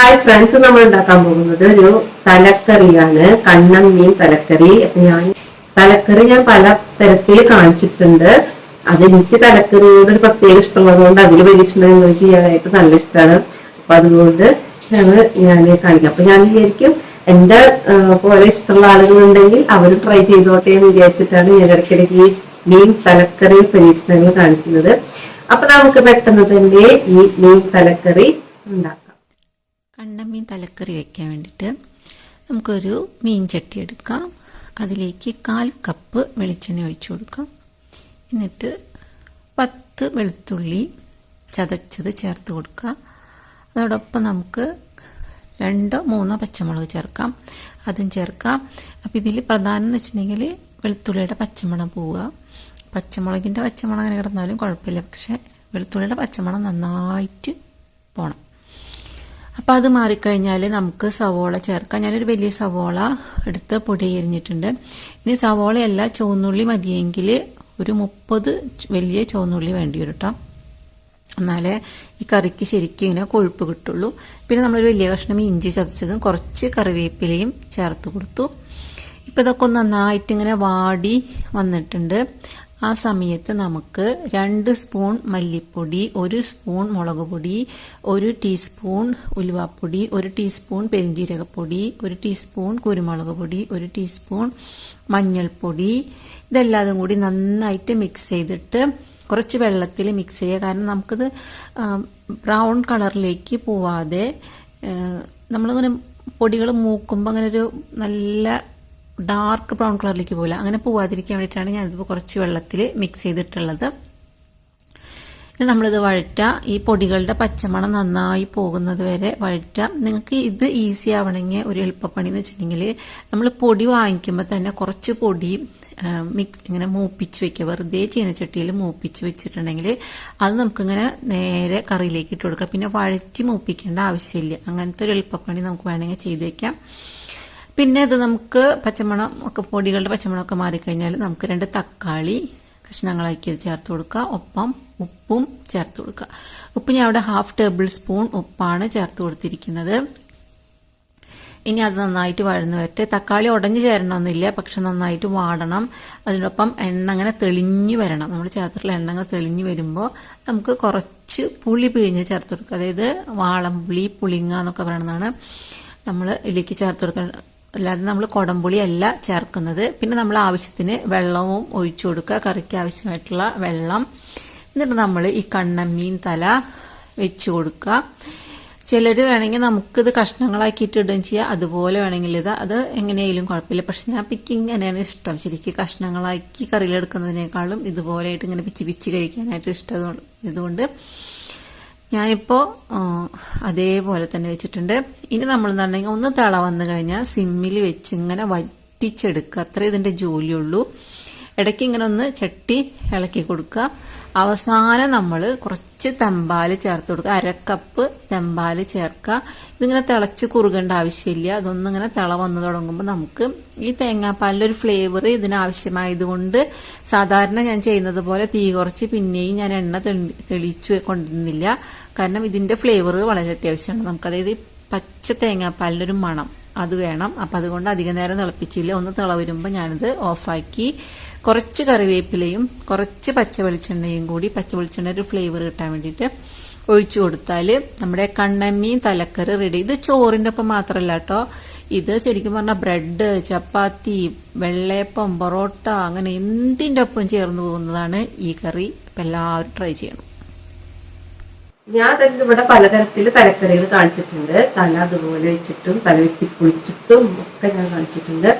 Hi friends നമ്മൾ ഉണ്ടാക്കാൻ പോകുന്നത് ഒരു തലക്കറിയാണ്. കണ്ണം മീൻ തലക്കറി. അപ്പൊ ഞാൻ തലക്കറി ഞാൻ പല തരത്തിൽ കാണിച്ചിട്ടുണ്ട്. അത് എനിക്ക് തലക്കറിയോട് ഒരു പ്രത്യേക ഇഷ്ടമുള്ളതുകൊണ്ട് അതിൽ പരീക്ഷണങ്ങൾ ചെയ്യാനായിട്ട് നല്ല ഇഷ്ടമാണ്. അപ്പൊ അതുകൊണ്ട് ഞാൻ കാണിക്കാം. അപ്പൊ ഞാൻ വിചാരിക്കും എന്റെ പോലെ ഇഷ്ടമുള്ള ആളുകളുണ്ടെങ്കിൽ അവർ ട്രൈ ചെയ്തോട്ടെ എന്ന് വിചാരിച്ചിട്ടാണ് ഞാൻ ഇടയ്ക്കിടയ്ക്ക് ഈ മീൻ തലക്കറി പരീക്ഷണങ്ങൾ കാണിക്കുന്നത്. അപ്പൊ നമുക്ക് പെട്ടെന്ന് തന്നെ ഈ മീൻ തലക്കറി ഉണ്ടാക്കാം. കണ്ടമീൻ തലക്കറി വെക്കാൻ വേണ്ടിയിട്ട് നമുക്കൊരു മീൻ ചട്ടി എടുക്കാം. അതിലേക്ക് കാൽ കപ്പ് വെളിച്ചെണ്ണ ഒഴിച്ചു കൊടുക്കാം. എന്നിട്ട് പത്ത് വെളുത്തുള്ളി ചതച്ചത് ചേർത്ത് കൊടുക്കുക അതോടൊപ്പം നമുക്ക് രണ്ടോ മൂന്നോ പച്ചമുളക് ചേർക്കാം. അതും ചേർക്കാം. അപ്പോൾ ഇതിൽ പ്രധാനം എന്ന് വെച്ചിട്ടുണ്ടെങ്കിൽ വെളുത്തുള്ളിയുടെ പച്ചമണം പോവുക. പച്ചമുളകിന്റെ പച്ചമണം അങ്ങനെ കിടന്നാലും കുഴപ്പമില്ല. പക്ഷേ വെളുത്തുള്ളിയുടെ പച്ചമണം നന്നായിട്ട് പോകണം അപ്പോൾ അത് മാറിക്കഴിഞ്ഞാൽ നമുക്ക് സവോള ചേർക്കാം. ഞാനൊരു വലിയ സവോള എടുത്ത് പൊടി എരിഞ്ഞിട്ടുണ്ട് ഇനി സവോളയല്ല ചുവന്നുള്ളി മതിയെങ്കിൽ ഒരു മുപ്പത് വലിയ ചുവന്നുള്ളി വേണ്ടി വരും കേട്ടോ എന്നാലേ ഈ കറിക്ക് ശരിക്കും ഇങ്ങനെ കൊഴുപ്പ് കിട്ടുള്ളൂ. പിന്നെ നമ്മളൊരു വലിയ കഷ്ണം ഇഞ്ചി ചതച്ചതും കുറച്ച് കറിവേപ്പിലയും ചേർത്ത് കൊടുത്തു. ഇപ്പോൾ ഇതൊക്കെ നന്നായിട്ട് ഇങ്ങനെ വാടി വന്നിട്ടുണ്ട്. ആ സമയത്ത് നമുക്ക് രണ്ട് സ്പൂൺ മല്ലിപ്പൊടി ഒരു സ്പൂൺ മുളക് പൊടി ഒരു ടീസ്പൂൺ ഉലുവാപ്പൊടി ഒരു ടീസ്പൂൺ പെരിഞ്ജീരകപ്പൊടി ഒരു ടീസ്പൂൺ കുരുമുളക് പൊടി ഒരു ടീസ്പൂൺ മഞ്ഞൾപ്പൊടി. ഇതെല്ലാതും കൂടി നന്നായിട്ട് മിക്സ് ചെയ്തിട്ട് കുറച്ച് വെള്ളത്തിൽ മിക്സ് ചെയ്യുക. കാരണം നമുക്കിത് ബ്രൗൺ കളറിലേക്ക് പോവാതെ നമ്മളിങ്ങനെ പൊടികൾ മൂക്കുമ്പോൾ അങ്ങനെ ഒരു നല്ല ഡാർക്ക് ബ്രൗൺ കളറിലേക്ക് പോകില്ല അങ്ങനെ പോവാതിരിക്കാൻ വേണ്ടിയിട്ടാണ് ഞാനിതിപ്പോൾ കുറച്ച് വെള്ളത്തിൽ മിക്സ് ചെയ്തിട്ടുള്ളത്. ഇനി നമ്മളിത് വഴറ്റ. ഈ പൊടികളുടെ പച്ചമണം നന്നായി പോകുന്നത് വരെ വഴറ്റ. നിങ്ങൾക്ക് ഇത് ഈസി ആവണമെങ്കിൽ ഒരു എളുപ്പപ്പണി എന്ന് വെച്ചിട്ടുണ്ടെങ്കിൽ നമ്മൾ പൊടി വാങ്ങിക്കുമ്പോൾ തന്നെ കുറച്ച് പൊടി മിക്സ് ഇങ്ങനെ മൂപ്പിച്ച് വെക്കുക. വെറുതെ ചീനച്ചട്ടിയിൽ മൂപ്പിച്ച് വെച്ചിട്ടുണ്ടെങ്കിൽ അത് നമുക്കിങ്ങനെ നേരെ കറിയിലേക്ക് ഇട്ട് കൊടുക്കാം പിന്നെ വഴറ്റി മൂപ്പിക്കേണ്ട ആവശ്യമില്ല. അങ്ങനത്തെ ഒരു എളുപ്പപ്പണി നമുക്ക് വേണമെങ്കിൽ ചെയ്ത് വെക്കാം. പിന്നെ ഇത് നമുക്ക് പച്ചമണം ഒക്കെ പൊടികളുടെ പച്ചമണമൊക്കെ മാറിക്കഴിഞ്ഞാൽ നമുക്ക് രണ്ട് തക്കാളി കഷ്ണങ്ങളാക്കി അത് ചേർത്ത് കൊടുക്കുക. ഒപ്പം ഉപ്പും ചേർത്ത് കൊടുക്കുക. ഉപ്പ് ഞാൻ അവിടെ ഹാഫ് ടേബിൾ സ്പൂൺ ഉപ്പാണ് ചേർത്ത് കൊടുത്തിരിക്കുന്നത്. ഇനി അത് നന്നായിട്ട് വഴന്ന് വരട്ടെ. തക്കാളി ഉടഞ്ഞു ചേരണമെന്നില്ല. പക്ഷെ നന്നായിട്ട് വാടണം. അതിനൊപ്പം എണ്ണ അങ്ങനെ തെളിഞ്ഞു വരണം. നമ്മൾ ചേർത്തിട്ടുള്ള എണ്ണ അങ്ങനെ തെളിഞ്ഞു വരുമ്പോൾ നമുക്ക് കുറച്ച് പുളി പിഴിഞ്ഞ് ചേർത്ത് കൊടുക്കുക. അതായത് വാളം പുളി പുളിങ്ങ എന്നൊക്കെ പറയുന്നതാണ് നമ്മൾ ഇതിലേക്ക് ചേർത്ത് കൊടുക്കുക അല്ലാതെ നമ്മൾ കുടംപുളി അല്ല ചേർക്കുന്നത്. പിന്നെ നമ്മൾ ആവശ്യത്തിന് വെള്ളവും ഒഴിച്ചു കൊടുക്കുക. കറിക്ക് ആവശ്യമായിട്ടുള്ള വെള്ളം. എന്നിട്ട് നമ്മൾ ഈ കണ്ണമ്മീൻ തല വെച്ച് കൊടുക്കുക. ചിലർ വേണമെങ്കിൽ നമുക്കിത് കഷ്ണങ്ങളാക്കിയിട്ട് ഇടുകയും ചെയ്യാം. അതുപോലെ വേണമെങ്കിൽ ഇത് അത് എങ്ങനെയായാലും കുഴപ്പമില്ല. പക്ഷെ ഞാൻ പിക്ക് ഇങ്ങനെയാണ് ഇഷ്ടം. ശരിക്കും കഷ്ണങ്ങളാക്കി കറിയിലെടുക്കുന്നതിനേക്കാളും ഇതുപോലെയായിട്ട് ഇങ്ങനെ പിച്ച് പിച്ച് കഴിക്കാനായിട്ട് ഇഷ്ടം ഇതുകൊണ്ട്. ഞാനിപ്പോൾ അതേപോലെ തന്നെ വെച്ചിട്ടുണ്ട്. ഇനി നമ്മൾ എന്നുണ്ടെങ്കിൽ ഒന്ന് തള വന്നു കഴിഞ്ഞാൽ സിമ്മിൽ വെച്ച് ഇങ്ങനെ വറ്റിച്ചെടുക്കുക. അത്രേ ഇതിന്റെ ജോലിയുള്ളൂ. ഇടയ്ക്ക് ഇങ്ങനെ ഒന്ന് ചട്ടി ഇളക്കി കൊടുക്കുക. അവസാനം നമ്മൾ കുറച്ച് തെമ്പാൽ ചേർത്ത് കൊടുക്കുക. അരക്കപ്പ് തെമ്പാൽ ചേർക്കുക. ഇതിങ്ങനെ തിളച്ച് കുറുകേണ്ട ആവശ്യമില്ല. അതൊന്നിങ്ങനെ തിള വന്ന് തുടങ്ങുമ്പോൾ നമുക്ക് ഈ തേങ്ങാപ്പാലിന്റെ ഒരു ഫ്ലേവർ ഇതിനാവശ്യമായതുകൊണ്ട് സാധാരണ ഞാൻ ചെയ്യുന്നത് പോലെ തീ കുറച്ച് പിന്നെയും ഞാൻ എണ്ണ തെളി തെളിച്ച് കൊണ്ടിരുന്നില്ല കാരണം ഇതിന്റെ ഫ്ലേവർ വളരെ അത്യാവശ്യമാണ്. നമുക്ക് അതായത് പച്ച തേങ്ങാപ്പാലിന്റെ ഒരു മണം. അത് വേണം. അപ്പം അതുകൊണ്ട് അധിക നേരം തിളപ്പിച്ചില്ല. ഒന്ന് തിള വരുമ്പോൾ ഞാനിത് ഓഫാക്കി കുറച്ച് കറിവേപ്പിലയും കുറച്ച് പച്ച വെളിച്ചെണ്ണയും കൂടി പച്ച വെളിച്ചെണ്ണ ഒരു ഫ്ലേവർ കിട്ടാൻ വേണ്ടിയിട്ട് ഒഴിച്ചു കൊടുത്താൽ നമ്മുടെ കണ്ണമ്മീൻ തലക്കറി റെഡി ഇത് ചോറിന്റെ ഒപ്പം മാത്രമല്ല കേട്ടോ ഇത് ശരിക്കും പറഞ്ഞാൽ ബ്രെഡ് ചപ്പാത്തി വെള്ളയപ്പം പൊറോട്ട അങ്ങനെ എന്തിന്റെ ഒപ്പം ചേർന്ന് പോകുന്നതാണ് ഈ കറി. അപ്പം എല്ലാവരും ട്രൈ ചെയ്യണം. ഞാൻ തന്നെ ഇവിടെ പലതരത്തിൽ തലക്കറികൾ കാണിച്ചിട്ടുണ്ട്. തല അതുപോലെ വെച്ചിട്ടും തല വെട്ടി കുളിച്ചിട്ടും ഒക്കെ ഞാൻ കാണിച്ചിട്ടുണ്ട്.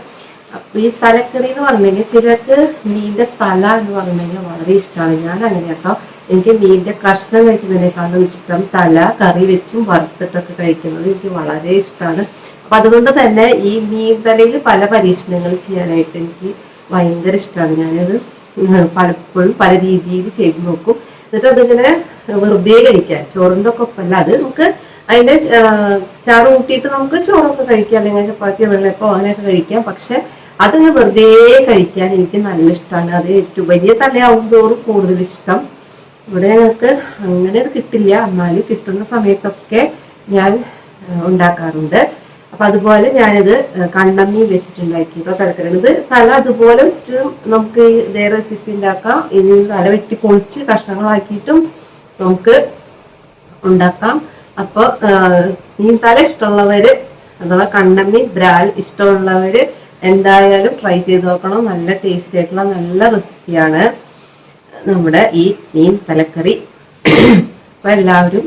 അപ്പൊ ഈ തലക്കറി എന്ന് പറഞ്ഞു ചിലർക്ക് മീന്റെ തല എന്ന് പറഞ്ഞു വളരെ ഇഷ്ടമാണ് ഞാൻ അങ്ങനെ കേട്ടോ എനിക്ക് മീന്റെ കഷ്ണം കഴിക്കുന്നതിനേക്കാളും ഇഷ്ടം തല കറി വെച്ചും വറുത്തിട്ടൊക്കെ കഴിക്കുന്നത് എനിക്ക് വളരെ ഇഷ്ടമാണ് അപ്പൊ അതുകൊണ്ട് തന്നെ ഈ മീൻ തലയിൽ പല പരീക്ഷണങ്ങൾ ചെയ്യാനായിട്ട് എനിക്ക് ഭയങ്കര ഇഷ്ടമാണ് ഞാനത് പലപ്പോഴും പല രീതിയിൽ ചെയ്തു നോക്കും. എന്നിട്ട് അതിങ്ങനെ വെറുതെ കഴിക്കാം ചോറിന്റെ ഒക്കെ ഒപ്പമല്ല അത് നമുക്ക് അതിന്റെ ചാറ് കൂട്ടിയിട്ട് നമുക്ക് ചോറൊക്കെ കഴിക്കാം. അല്ലെങ്കിൽ ചപ്പാത്തിയോ വെള്ളപ്പോ അങ്ങനെയൊക്കെ കഴിക്കാം. പക്ഷെ അതിങ്ങനെ വെറുതെ കഴിക്കാൻ എനിക്ക് നല്ല ഇഷ്ടമാണ്. അത് ഏറ്റവും വലിയ തലയാവും തോറും കൂടുതൽ ഇഷ്ടം. ഇവിടെ ഞങ്ങൾക്ക് അങ്ങനെ കിട്ടില്ല. എന്നാലും കിട്ടുന്ന സമയത്തൊക്കെ ഞാൻ ഉണ്ടാക്കാറുണ്ട്. അപ്പൊ അതുപോലെ ഞാനിത് കണ്ണമ്മീൻ വെച്ചിട്ടുണ്ടാക്കിയതോ തലക്കറി ഇത് തല അതുപോലെ വെച്ചിട്ട് നമുക്ക് ഇതേ റെസിപ്പി ഉണ്ടാക്കാം. ഇത് തല വെട്ടി പൊളിച്ച് കഷ്ണങ്ങളാക്കിയിട്ടും നമുക്ക് ഉണ്ടാക്കാം. അപ്പോൾ മീൻ തല ഇഷ്ടമുള്ളവര് അഥവാ കണ്ണമ്മീൻ ബ്രാൽ ഇഷ്ടമുള്ളവര് എന്തായാലും ട്രൈ ചെയ്ത് നോക്കണം. നല്ല ടേസ്റ്റി ആയിട്ടുള്ള നല്ല റെസിപ്പിയാണ് നമ്മുടെ ഈ മീൻ തലക്കറി. അപ്പൊ എല്ലാവരും